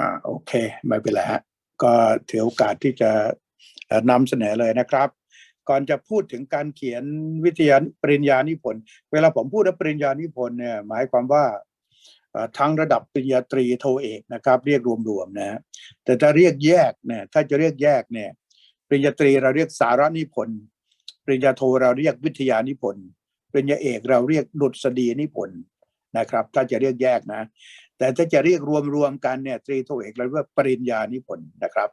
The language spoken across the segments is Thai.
อ่าโอเค ไม่เป็นไรฮะ ก็ถือโอกาสที่จะนำเสนอเลยนะครับ ก่อนจะพูดถึงการเขียนวิทยาปริญญานิพนธ์เวลาผมพูดว่าปริญญานิพนธ์เนี่ยหมายความว่าทั้งระดับปริญญาตรีโทเอกนะครับ เรียกรวมๆนะฮะแต่ถ้าเรียกแยกเนี่ยถ้าจะเรียกแยกเนี่ยปริญญาตรีเราเรียกสารนิพนธ์ปริญญาโทเราเรียกวิทยานิพนธ์ปริญญาเอกเราเรียกดุษฎีนิพนธ์นะครับ ถ้าจะเรียกแยกนะ แต่ถ้าจะเรียกรวมๆกันเนี่ยตรีโทเอกเราเรียกว่าปริญญานิพนธ์นะครับ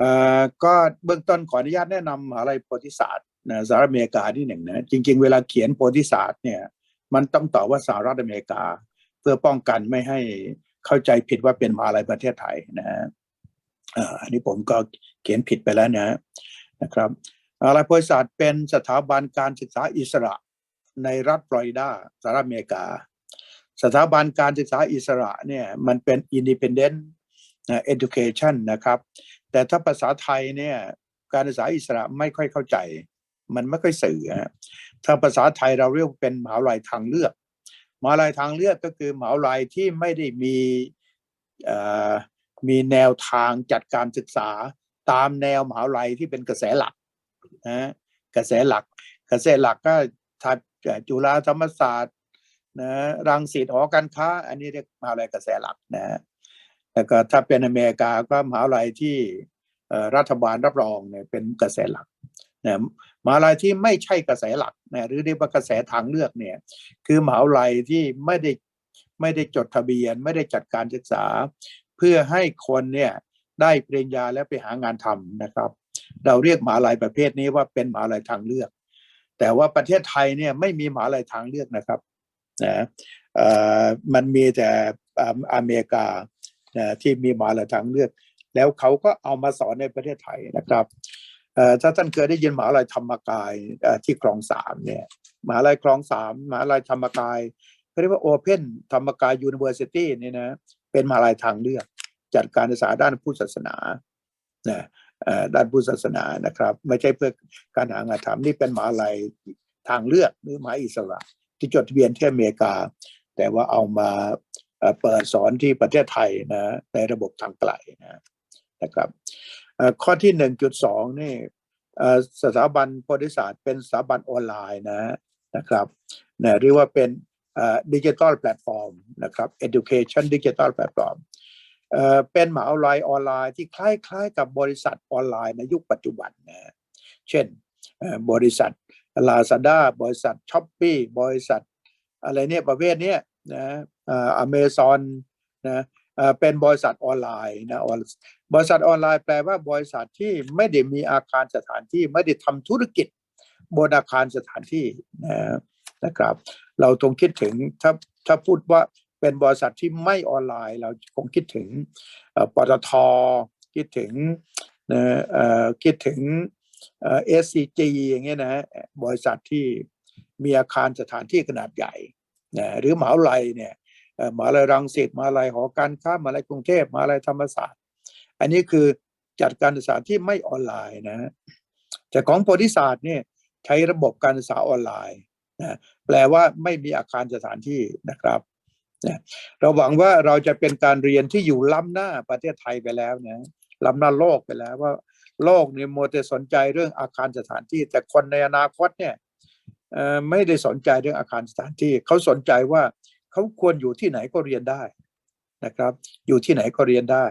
อ่อก็เบื้องต้นขออนุญาตแนะนำมหาลัยโพธิศาสตร์นะสหรัฐอเมริกาที่หนึ่งนะจริง ๆ เวลาเขียนโพธิศาสตร์เนี่ยมันต้องตอบว่าสหรัฐอเมริกา เพื่อป้องกันไม่ให้เข้าใจผิดว่าเป็นมหาลัยประเทศไทยนะฮะอ่ออันนี้ผมก็เขียนผิดไปแล้วนะนะครับมหาลัยโพธิศาสตร์เป็นสถาบันการศึกษาอิสระในรัฐฟลอริดาสหรัฐอเมริกา สถาบันการศึกษาอิสระเนี่ยมันเป็น independent นะ education นะครับ แต่ถ้าภาษาไทยเนี่ยการศึกษาอิสระไม่ค่อยเข้าใจ มันไม่ค่อยสื่อฮะถ้าภาษาไทยเราเรียกเป็นมหาวิทยาลัยทางเลือกมหาวิทยาลัยทางเลือกก็คือมหาวิทยาลัยที่ไม่ได้มีเอ่อมีแนวทางจัดการศึกษาตามแนวมหาวิทยาลัยที่เป็นกระแสหลักนะกระแสหลัก กระแสหลักก็ทัดจุฬาธรรมศาสตร์ นะรังสิตหอการค้า อันนี้เรียกมหาลัยกระแสหลักนะแล้วก็ถ้าเป็นอเมริกาก็มหาลัยที่รัฐบาลรับรองเนี่ยเป็นกระแสหลักนะมหาลัยที่ไม่ใช่กระแสหลักนะหรือเรียกว่ากระแสทางเลือกเนี่ยคือมหาลัยที่ไม่ได้ไม่ได้จดทะเบียน ไม่ได้จัดการศึกษา เพื่อให้คนเนี่ยได้ปริญญาแล้วไปหางานทำนะครับ เราเรียกมหาลัยประเภทนี้ว่าเป็นมหาวิทาลัยทางเลือก แต่ว่าประเทศไทยเนี่ยไม่มีมหาวิทยาลัยทางเลือกนะครับ นะเอ่อมันมีแต่อ่าอเมริกานะที่มีมหาลัยทางเลือก แล้วเขาก็เอามาสอนในประเทศไทยนะครับเอ่อถ้าท่านเคยได้ยินหมาลัยธรรมกายที่คลองสามเนี่ยหมาลัยคลองสามหมาลัยธรรมกายเขาเรียกว่าโอเพนธรรมกายยูนิเวอร์ซิตี้นี่นะเป็นมหาลัยทางเลือก จัดการศึกษาด้านพุทธศาสนานะเอ่อด้านพุทธศาสนานะครับ ไม่ใช่เพื่อการหางานทำนี่เป็นมหาลัยทางเลือกหรือมหาอิสระ ที่จดทะเบียนที่อเมริกา แต่ว่าเอามาเปิดสอนที่ประเทศไทยนะในระบบทางไกลนะนะครับข้อที่ 1.2 นี่เอ่สถาบันโพธิศาสตร์เป็นสถาบันออนไลน์นะนะครับนะเรียกว่าเป็นดิจิทัลแพลตฟอร์มนะครับ education digital platform เอ่อเป็นมหาวิทยาลัยออนไลน์ที่คล้ายๆ กับบริษัทออนไลน์ในยุคปัจจุบันนะเช่นบริษัท ลาซาด้าบริษัทช้อปปี้บริษัท อะไรเนี่ยประเภทเนี้ยนะอเมซอนนะเป็นบริษัทออนไลน์นะบริษัทออนไลน์แปลว่าบริษัทที่ไม่ได้มีอาคารสถานที่ไม่ได้ทำธุรกิจบนอาคารสถานที่นะนะครับ เราต้องคิดถึงถ้าถ้าพูดว่าเป็นบริษัทที่ไม่ออนไลน์ เราคงคิดถึงปตทคิดถึงนะอ่อคิดถึง เอ่อ SCG อย่างเงี้ยนะบริษัทที่มีอาคารสถานที่ขนาดใหญ่นะหรือมหาวิทยาลัยเนี่ยมหาวิทยาลัยรังสิตมหาวิทยาลัยหอการค้ามหาวิทยาลัยกรุงเทพมหาวิทยาลัยธรรมศาสตร์ อันนี้คือจัดการศึกษาที่ไม่ออนไลน์นะฮะแต่ของโพธิศาสตร์เนี่ยใช้ระบบการศึกษาออนไลน์นะแปลว่าไม่มีอาคารสถานที่นะครับนะเราหวังว่าเราจะเป็นการเรียนที่อยู่ล้ำหน้าประเทศไทยไปแล้วนะล้ำหน้าโลกไปแล้วว่า โลกเนี่ยมัวแต่สนใจเรื่องอาคารสถานที่ แต่คนในอนาคตเนี่ยไม่ได้สนใจเรื่องอาคารสถานที่ เขาสนใจว่าเขาควรอยู่ที่ไหนก็เรียนได้นะครับ อยู่ที่ไหนก็เรียนได้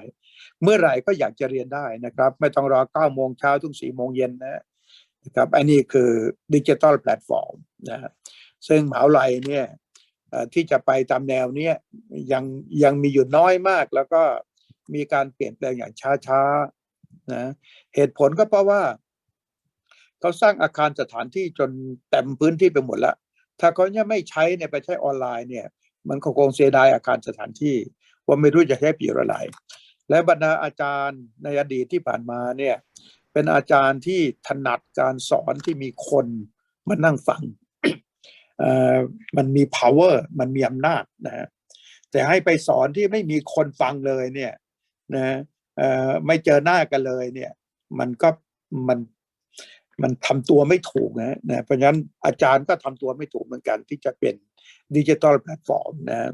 เมื่อไหร่ก็อยากจะเรียนได้นะครับ ไม่ต้องรอเก้าโมงเช้าถึงสี่โมงเย็นนะครับอันนี้คือดิจิทัลแพลตฟอร์มนะซึ่งมหาวิทยาลัยเนี่ยที่จะไปตามแนวนี้ยยังยังมีอยู่น้อยมาก แล้วก็มีการเปลี่ยนแปลงอย่างช้าๆ นะเหตุผลก็เพราะว่าเขาสร้างอาคารสถานที่จนเต็มพื้นที่ไปหมดแล้ว ถ้าเขาเนี่ยไม่ใช้เนี่ยไปใช้ออนไลน์เนี่ย มันก็คงเสียดายอาคารสถานที่ ว่าไม่รู้จะใช้ประโยชน์อะไร และบรรดาอาจารย์ในอดีตที่ผ่านมาเนี่ย เป็นอาจารย์ที่ถนัดการสอนที่มีคนมานั่งฟังเอ่อมันมี power มันมีอำนาจนะฮะแต่ให้ไปสอนที่ไม่มีคนฟังเลยเนี่ยนะ ไม่เจอหน้ากันเลยเนี่ย มันก็มันมันทำตัวไม่ถูกนะนะเพราะฉะนั้นอาจารย์ก็ทำตัวไม่ถูกเหมือนกัน ที่จะเป็นดิจิทัลแพลตฟอร์มนะ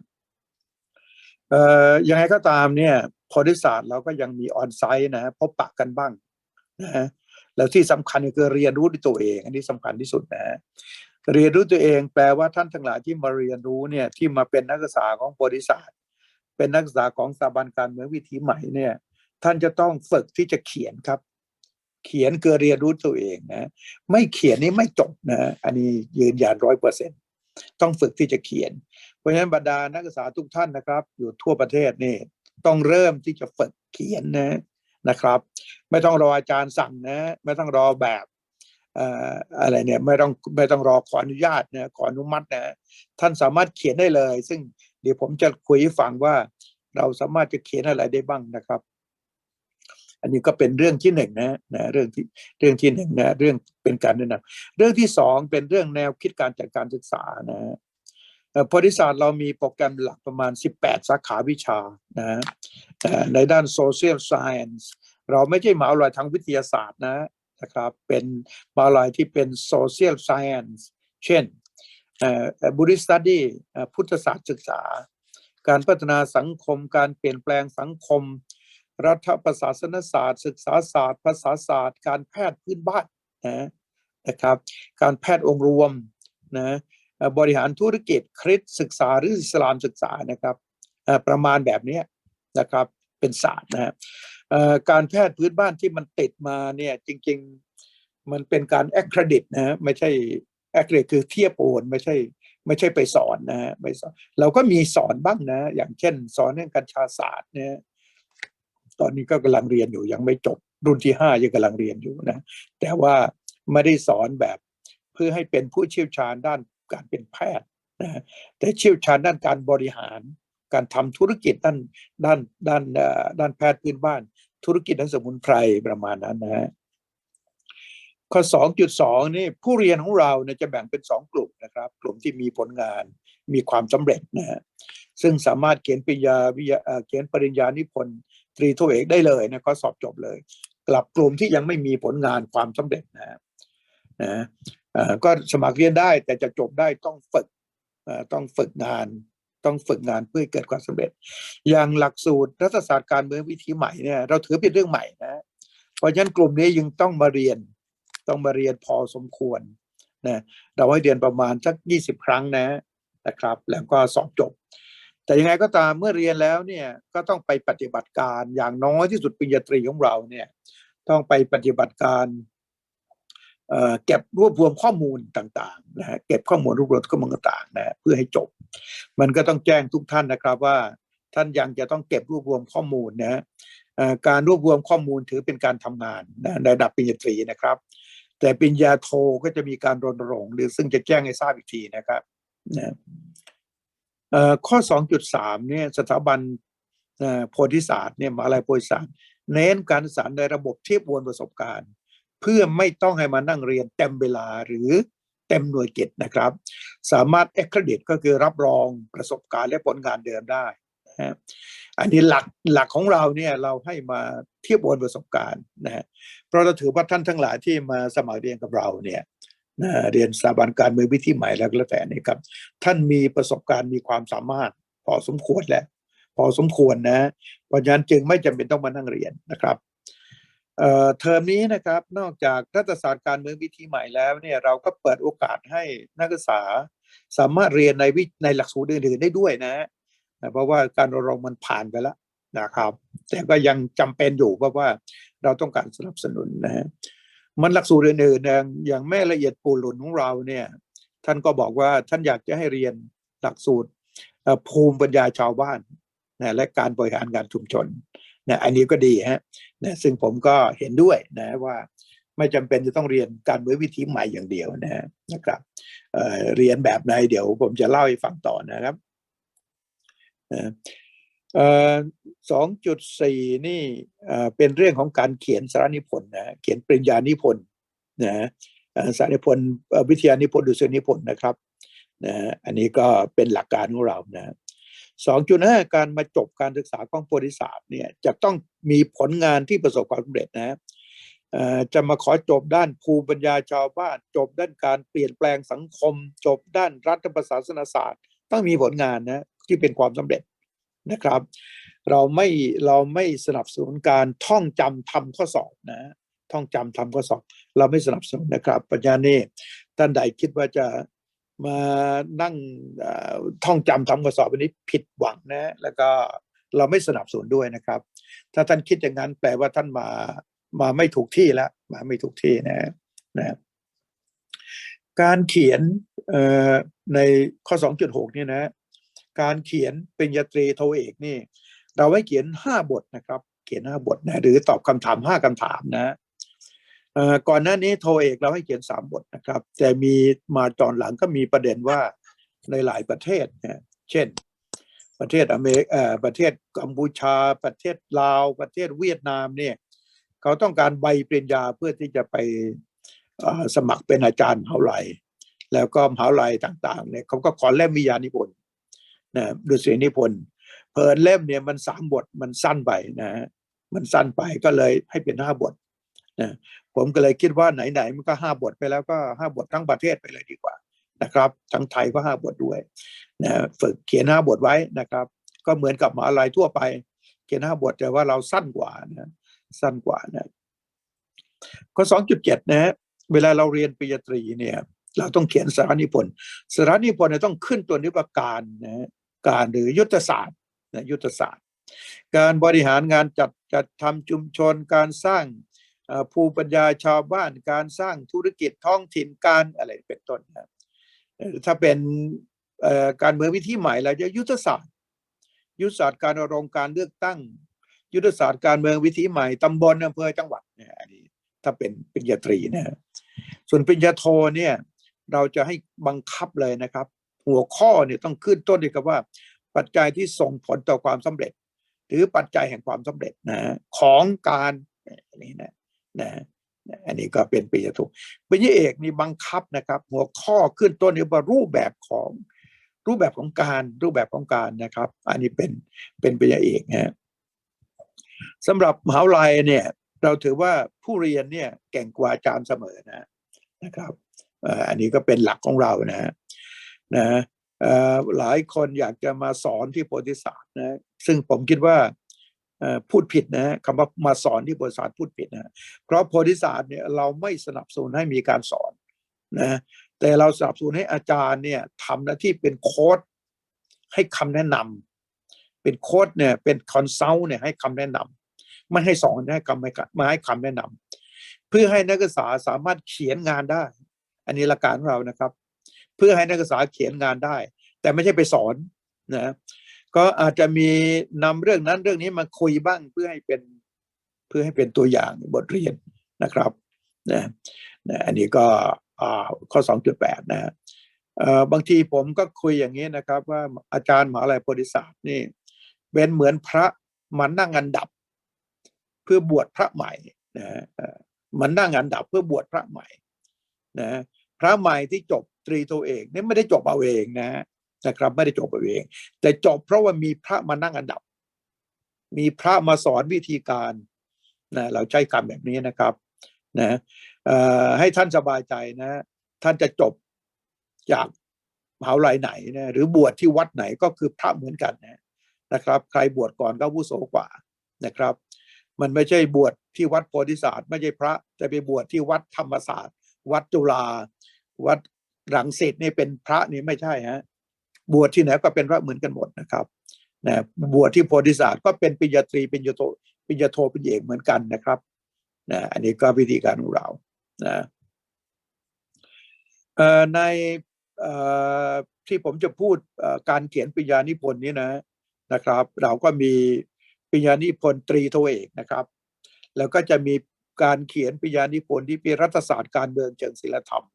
เอ่อยังไงก็ตามเนี่ยพอดิศาสตร์เราก็ยังมีออนไซต์นะพบปะกันบ้างนะฮะแล้วที่สำคัญคือเรียนรู้ด้วยตัวเอง อันนี้สำคัญที่สุดนะเรียนรู้ตัวเองแปลว่าท่านทั้งหลายที่มาเรียนรู้เนี่ยที่มาเป็นนักศึกษาของบริษัทเป็นนักศึกษาของสถาบันการเมืองวิถีใหม่เนี่ย ท่านจะต้องฝึกที่จะเขียนครับ เขียนเกิดเรียนรู้ตัวเองนะ ไม่เขียนนี่ไม่จบนะ อันนี้ยืนยันร้อยเปอร์เซ็นต้องฝึกที่จะเขียน เพราะฉะนั้นบรรดานักศึกษาทุกท่านนะครับ อยู่ทั่วประเทศนี่ต้องเริ่มที่จะฝึกเขียนนะนะครับ ไม่ต้องรออาจารย์สั่งนะ ไม่ต้องรอแบบอะไรเนี่ยไม่ต้องไม่ต้องรอขออนุญาตนะขออนุมัตินะท่านสามารถเขียนได้เลย ซึ่งเดี๋ยวผมจะคุยให้ฟังว่าเราสามารถจะเขียนอะไรได้บ้างนะครับ นนี้ก็เป็นเรื่องที่หนึ่งนะนะเรื่องที่เรื่องที่หนึ่งนะเรื่องเป็นการแนะนำเรื่องที่สองเป็นเรื่องแนวคิดการจัดการศึกษานะเอ่อบริษัทเรามีโปรแกรมหลักประมาณ 18 สาขาวิชานะในด้าน social science เราไม่ใช่มหาวิทยาลัยทางวิทยาศาสตร์นะนะครับเป็นมหาวิทยาลัยที่เป็น social science เช่นบุริสตัดี้พุทธศาสตร์ศึกษา การพัฒนาสังคม การเปลี่ยนแปลงสังคม รัฐประศาสนศาสตร์ ศึกษาศาสตร์ ภาษาศาสตร์ การแพทย์พื้นบ้านนะนะครับ การแพทย์องค์รวมนะบริหารธุรกิจคริสศึกษาหรืออิสลามศึกษานะครับประมาณแบบนี้นะครับเป็นศาสตร์นะฮะการแพทย์พื้นบ้านที่มันติดมาเนี่ยจริง ๆ มันเป็นการ accredit นะฮะไม่ใช่ accredit คือเทียบโอนไม่ใช่ไม่ใช่ไปสอนนะฮะไม่สอนเราก็มีสอนบ้างนะ อย่างเช่น สอนเรื่องกัญชาศาสตร์เนี่ย ตอนนี้ก็กำลังเรียนอยู่ยังไม่จบ รุ่นที่ห้ายังกำลังเรียนอยู่นะแต่ว่าไม่ได้สอนแบบเพื่อให้เป็นผู้เชี่ยวชาญด้านการเป็นแพทย์นะแต่เชี่ยวชาญด้านการบริหาร การทำธุรกิจด้านด้านด้านด้านแพทย์พื้นบ้าน ธุรกิจด้านสมุนไพรประมาณนั้นนะฮะข้อ 2.2 นี่ผู้เรียนของเราเนี่ยจะแบ่งเป็น 2 กลุ่มนะครับ กลุ่มที่มีผลงานมีความสำเร็จนะฮะซึ่งสามารถเขียนปริญญาวิยาเอ่อเขียนปริญญานิพนธ์ ตรีโทเอกได้เลยนะก็สอบจบเลย กลับกลุ่มที่ยังไม่มีผลงานความสำเร็จนะฮะนะก็สมัครเรียนได้แต่จะจบได้ต้องฝึกต้องฝึกงาน ต้องฝึกงานเพื่อเกิดความสำเร็จ อย่างหลักสูตรรัฐศาสตร์การเมืองวิถีใหม่เนี่ยเราถือเป็นเรื่องใหม่นะเพราะฉะนั้นกลุ่มนี้ยังต้องมาเรียนต้องมาเรียนพอสมควรนะเราให้เรียนประมาณสักยี่สิบครั้งนะนะครับ แล้วก็สอบจบ แต่ยังไงก็ตามเมื่อเรียนแล้วเนี่ยก็ต้องไปปฏิบัติการอย่างน้อยที่สุดปริญญาตรีของเราเนี่ยต้องไปปฏิบัติการเก็บรวบรวมข้อมูลต่างๆนะฮะเก็บข้อมูลรวบรวมข้อมูลต่างๆนะเพื่อให้จบ มันก็ต้องแจ้งทุกท่านนะครับว่าท่านยังจะต้องเก็บรวบรวมข้อมูลนะฮะการรวบรวมข้อมูลถือเป็นการทำงานนะในระดับปริญญาตรีนะครับ แต่ปริญญาโทก็จะมีการรณรงค์หรือซึ่งจะแจ้งให้ทราบอีกทีนะครับนะ ข้อ 2.3 เนี่ยสถาบันโพธิศาสตร์เนี่ยมหาลัยโพธิศาสตร์ เน้นการศึกษาในระบบเทียบวนประสบการณ์ เพื่อไม่ต้องให้มานั่งเรียนเต็มเวลาหรือเต็มหน่วยกิจนะครับ สามารถ accredit ก็คือรับรองประสบการณ์และผลงานเดิมได้นะฮะอันนี้หลักหลักของเราเนี่ยเราให้มาเทียบวนประสบการณ์นะฮะเพราะเราถือว่าท่านทั้งหลายที่มาสมัครเรียนกับเราเนี่ย เรียนสถาบันการเมืองวิธีใหม่แล้วก็แล้วแต่นี่ครับ ท่านมีประสบการณ์มีความสามารถพอสมควรแล้วพอสมควรนะ เพราะฉะนั้นจึงไม่จำเป็นต้องมานั่งเรียนนะครับเทอมนี้นะครับนอกจากรัฐศาสตร์การเมืองวิธีใหม่แล้วเนี่ยเราก็เปิดโอกาสให้นักศึกษาสามารถเรียนในวิในหลักสูตรอื่นๆได้ด้วยนะ เพราะว่าการรณรงมันผ่านไปแล้วนะครับ แต่ก็ยังจำเป็นอยู่เพราะว่าเราต้องการสนับสนุนนะฮะ มันหลักสูตรอื่นๆอย่างอย่างแม่ละเอียดปูหลุนของเราเนี่ย ท่านก็บอกว่าท่านอยากจะให้เรียนหลักสูตรภูมิปัญญาชาวบ้านนะและการบริหารงานชุมชนนะอันนี้ก็ดีฮะนะซึ่งผมก็เห็นด้วยนะว่าไม่จำเป็นจะต้องเรียนการเมืองวิธีใหม่อย่างเดียวนะนะครับเเรียนแบบไหนเดี๋ยวผมจะเล่าให้ฟังต่อนะครับนะ สองจุดสี่นี่เป็นเรื่องของการเขียนสารนิพนธ์นะเขียนปริญญานิพนธ์นะสารนิพนธ์วิทยานิพนธ์ดุษฎีนิพนธ์นะครับนะอันนี้ก็เป็นหลักการของเรานะสองจุดห้าการมาจบการศึกษาของบริษัทเนี่ยจะต้องมีผลงานที่ประสบความสำเร็จนะจะมาขอจบด้านภูมิปัญญาชาวบ้าน จบด้านการเปลี่ยนแปลงสังคม จบด้านรัฐประศาสนศาสตร์ ต้องมีผลงานนะที่เป็นความสำเร็จ นะครับ เราไม่เราไม่สนับสนุนการท่องจำทำข้อสอบนะท่องจำทำข้อสอบ เราไม่สนับสนุนนะครับ ปัญญานี่ท่านใดคิดว่าจะมานั่งท่องจำทำข้อสอบอันนี้ผิดหวังนะ แล้วก็เราไม่สนับสนุนด้วยนะครับ ถ้าท่านคิดอย่างนั้นแปลว่าท่านมามาไม่ถูกที่แล้วมาไม่ถูกที่นะนะการเขียนเอ่อในข้อ 2.6 เนี่ยนะ การเขียนปริญญาตรีโทเอกนี่ เราให้เขียนห้าบทนะครับ เขียนห้าบทนะหรือตอบคำถามห้าคำถามนะก่อนหน้านี้โทเอกเราให้เขียนสามบทนะครับ แต่มีมาตอนหลังก็มีประเด็นว่าในหลายประเทศนะเช่น ประเทศอเมริกเอ่อประเทศกัมพูชา ประเทศลาว ประเทศเวียดนามเนี่ยเขาต้องการใบปริญญาเพื่อที่จะไปสมัครเป็นอาจารย์มหาวิทยาลัยแล้วก็มหาวิทยาลัยต่างๆเนี่ยเขาก็ขอเล่มวิทยานิพนธ์ นะดุษย์นิพนธ์เพิ่นเล่มเนี่ยมันสามบทมันสั้นไปนะฮะมันสั้นไปก็เลยให้เป็นห้าบทนะผมก็เลยคิดว่าไหนๆมันก็ห้าบทไปแล้วก็ห้าบททั้งประเทศไปเลยดีกว่านะครับทั้งไทยก็ห้าบทด้วยนะฝึกเขียนห้าบทไว้นะครับ ก็เหมือนกับมหาลัยทั่วไป เขียนห้าบทแต่ว่าเราสั้นกว่านะสั้นกว่านะข้อสองจุดเจ็ดนะฮะเวลาเราเรียนปริญญาตรีเนี่ย เราต้องเขียนสารนิพนธ์สารนิพนธ์เนี่ยต้องขึ้นตัวนิพการนะการหรือยุทธศาสตร์นะยุทธศาสตร์ การบริหารงานจัดจัดทำชุมชนการสร้างภูมิปัญญาชาวบ้านการสร้างธุรกิจท้องถิ่นการอะไรเป็นต้นนะถ้าเป็นการเมืองวิธีใหม่เราจะยุทธศาสตร์ ยุทธศาสตร์การรณรงค์การเลือกตั้ง ยุทธศาสตร์การเมืองวิธีใหม่ตำบลอำเภอจังหวัดเนี่ยอันนี้ถ้าเป็นปริญญาตรีนะฮะส่วนปริญญาโทเนี่ย เราจะให้บังคับเลยนะครับ หัวข้อเนี่ยต้องขึ้นต้นด้วยกับว่า ปัจจัยที่ส่งผลต่อความสำเร็จ หรือปัจจัยแห่งความสำเร็จนะของการนนี้นะนะอันนี้ก็เป็นปริญญาโทปริญญาเอกนี่บังคับนะครับ หัวข้อขึ้นต้นเนี่ยว่ารูปแบบของรูปแบบของการรูปแบบของการนะครับ อันนี้เป็นเป็นปริญญาเอกนะฮะสำหรับมหาวิทยาลัยเนี่ย เราถือว่าผู้เรียนเนี่ยเก่งกว่าอาจารย์เสมอนะนะครับ อันนี้ก็เป็นหลักของเรานะฮะนะหลายคนอยากจะมาสอนที่โพธิศาสตร์นะซึ่งผมคิดว่าพูดผิดนะคำว่ามาสอนที่โพธิศาสตร์พูดผิดนะเพราะโพธิศาสตร์เนี่ยเราไม่สนับสนุนให้มีการสอนนะแต่เราสนับสนุนให้อาจารย์เนี่ยทำหน้าที่เป็นโค้ดให้คำแนะนำเป็นโค้ดเนี่ยเป็นคอนซัลท์เนี่ยให้คำแนะนำไม่ให้สอนให้คำไม่มาให้คำแนะนำเพื่อให้นักศึกษาสามารถเขียนงานได้ อันนี้หลักการของเรานะครับ เพื่อให้นักศึกษาเขียนงานได้ แต่ไม่ใช่ไปสอนนะก็อาจจะมีนำเรื่องนั้นเรื่องนี้มาคุยบ้างเพื่อให้เป็นเพื่อให้เป็นตัวอย่างบทเรียนนะครับนะนะอันนี้ก็ข้อ 2.8 นะเอ่อบางทีผมก็คุยอย่างนี้นะครับ ว่าอาจารย์มหาลัยโพธิศาสตร์นี่เป็นเหมือนพระมานั่งอันดับ เพื่อบวชพระใหม่นะมันนั่งอันดับเพื่อบวชพระใหม่นะ พระใหม่ที่จบตรีโทเอกนี่ไม่ได้จบเอาเองนะนะครับ ไม่ได้จบเอาเอง แต่จบเพราะว่ามีพระมานั่งอันดับ มีพระมาสอนวิธีการนะเราใช้คำแบบนี้นะครับนะให้ท่านสบายใจนะ ท่านจะจบจากมหาวิทยาลัยไหนนะหรือบวชที่วัดไหนก็คือพระเหมือนกันนะนะครับ ใครบวชก่อนก็อาวุโสกว่านะครับ มันไม่ใช่บวชที่วัดโพธิศาสตร์ไม่ใช่พระแต่ไปบวชที่วัดธรรมศาสตร์ วัดจุฬา วัดรังสิตนี่เป็นพระนี่ไม่ใช่ฮะบวชที่ไหนก็เป็นพระเหมือนกันหมดนะครับนะบวชที่โพธิศาสตร์ก็เป็นปิญญาตรีปิญญาโทปิญญาโทปิญญาเอกเหมือนกันนะครับนะอันนี้ก็วิธีการของเรานะในที่ผมจะพูดการเขียนปิญญานิพนธ์นี้นะนะครับ เราก็มีปิญญานิพนธ์ตรีโทเอกนะครับ แล้วก็จะมีการเขียนปิญญานิพนธ์ที่เป็นรัฐศาสตร์การเมืองเชิงศิลธรรม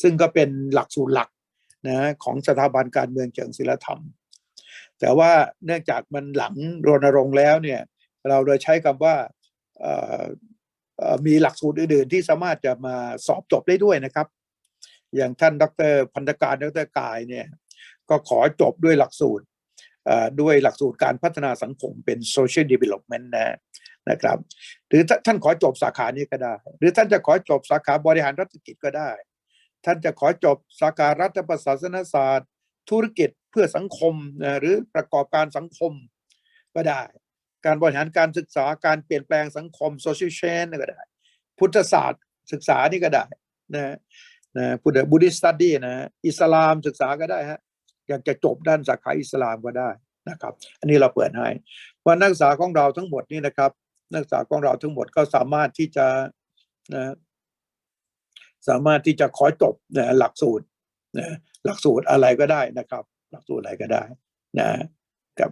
ซึ่งก็เป็นหลักสูตรหลักนะของสถาบันการเมืองเชิงศิลธรรม แต่ว่าเนื่องจากมันหลังรณรงค์แล้วเนี่ยเราเลยใช้คำว่ามีหลักสูตรอื่นๆ ที่สามารถจะมาสอบจบได้ด้วยนะครับ อย่างท่านดรพันธการดรกายเนี่ยก็ขอจบด้วยหลักสูตรด้วยหลักสูตรการพัฒนาสังคมเป็น social development นะนะครับ หรือท่านขอจบสาขานี้ก็ได้ หรือท่านจะขอจบสาขาบริหารรัฐกิจก็ได้ ท่านจะขอจบสาขารัฐประศาสนศาสตร์ ธุรกิจเพื่อสังคมนะหรือประกอบการสังคมก็ได้ การบริหารการศึกษาการเปลี่ยนแปลงสังคม social change ก็ได้ พุทธศาสตร์ศึกษานี่ก็ได้นะนะพุทธบุ d ิสตัดดี้นะอิสลามศึกษาก็ได้ฮะอยากจะจบด้านสาขาอิสลามก็ได้นะครับ อันนี้เราเปิดให้ว่านักศึกษาของเราทั้งหมดนี่นะครับ นักศึกษาของเราทั้งหมดก็สามารถที่จะนะ สามารถที่จะขอจบนะหลักสูตรนะหลักสูตรอะไรก็ได้นะครับ หลักสูตรอะไรก็ได้นะครับ